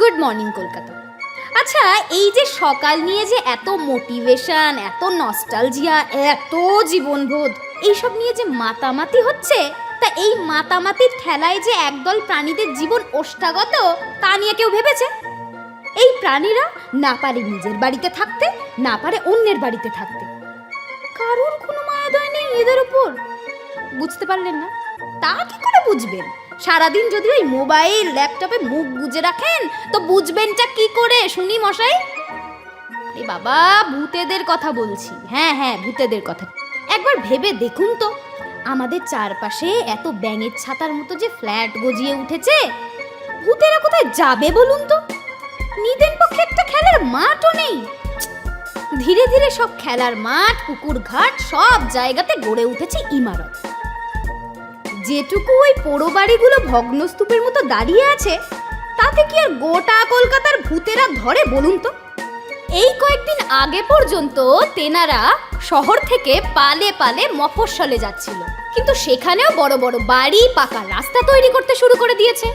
Good morning Kolkata আচ্ছা এই যে সকাল নিয়ে যে এত মোটিভেশন এত নস্টালজিয়া এত জীবনবোধ, এইসব নিয়ে যে মাতামাতি হচ্ছে, তা এই মাতামাতির ঠেলায় যে একদল প্রাণীদের জীবন ওষ্ঠাগত, তা নিয়ে কেউ ভেবেছে? এই প্রাণীরা না পারে নিজের বাড়িতে থাকতে, না পারে অন্যের বাড়িতে থাকতে। কারোর কোনো মায়াদয় নেই এদের উপর? বুঝতে পারলেন না? তা কি করে বুঝবেন? সারাদিন যদি ওই মোবাইল, ল্যাপটপে মুখ গুজে রাখেন, তো বুঝবেনটা কি করে শুনি মশাই? এই বাবা, ভূতেদের কথা বলছি। হ্যাঁ হ্যাঁ ভূতেদের কথা। একবার ভেবে দেখুন তো, আমাদের চারপাশে এত ব্যাঙের ছাতার মতো যে ফ্ল্যাট গজিয়ে উঠেছে, ভূতেরা কোথায় যাবে বলুন তো? নিদেন পক্ষে একটা খেলার মাঠও নেই। ধীরে ধীরে সব খেলার মাঠ, পুকুর ঘাট, সব জায়গাতে গড়ে উঠেছে ইমারত। যেটুকু ওই পোড়ো বাড়িগুলো ভগ্নস্তূপের মতো দাঁড়িয়ে আছে, তাতে কি আর গোটা কলকাতার ভূতেরা ধরে বলুন তো? এই কয়েকদিন আগে পর্যন্ত তেনারা শহর থেকে পালে পালে মফস্বলে যাচ্ছিল। কিন্তু সেখানেও বড় বড় বাড়ি, পাকা রাস্তা তৈরি করতে শুরু করে দিয়েছে।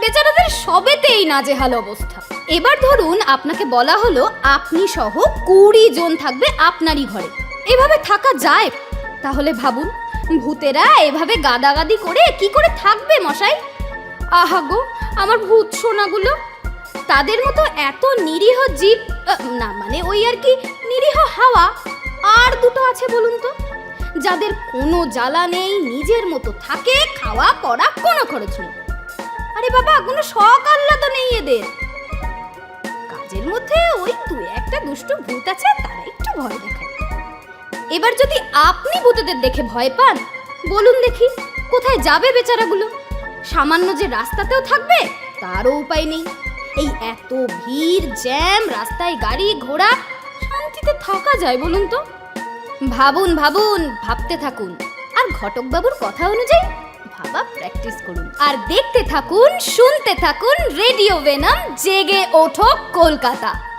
বেচারাদের সবেতেই নাজেহাল অবস্থা। এবার ধরুন আপনাকে বলা হলো, আপনি সহ কুড়ি জন থাকবে আপনারই ঘরে। এভাবে থাকা যায়? তাহলে ভাবুন। ভূতেরা এভাবে গাদাগাদি করে কি করে থাকবে, মশাই? আহা গো, আমার ভূত সোনাগুলো। তাদের মতো এত নিরীহ জীব না মানে ওই আর কি নিরীহ হাওয়া। আর দুটো আছে বলুন তো। যাদের কোনো জ্বালা নেই, নিজের মতো থাকে, খাওয়া, পড়া, কোনো খরচ নেই। আরে বাবা, কোনো শখ আহ্লাদ নেই এদের। কাজের মধ্যে ওই দু একটা দুষ্টু ভূত আছে, তারা একটু ভয় দেখায়। এবার যদি আপনি ভূতেদের দেখে ভয় পান, বলুন দেখি, কোথায় যাবে বেচারাগুলো? সামান্য যে রাস্তাতেও থাকবে, তারও উপায় নেই। এই এত ভিড়, জ্যাম, রাস্তায় গাড়ি, ঘোড়া, শান্তিতে থাকা যায় বলুন তো? ভাবুন ভাবুন, ভাবতে থাকুন। আর ঘটকবাবুর কথা অনুযায়ী ভাবা প্র্যাকটিস করুন। আর দেখতে থাকুন, শুনতে থাকুন, রেডিও ভেনাম জেগে ওঠো কলকাতা।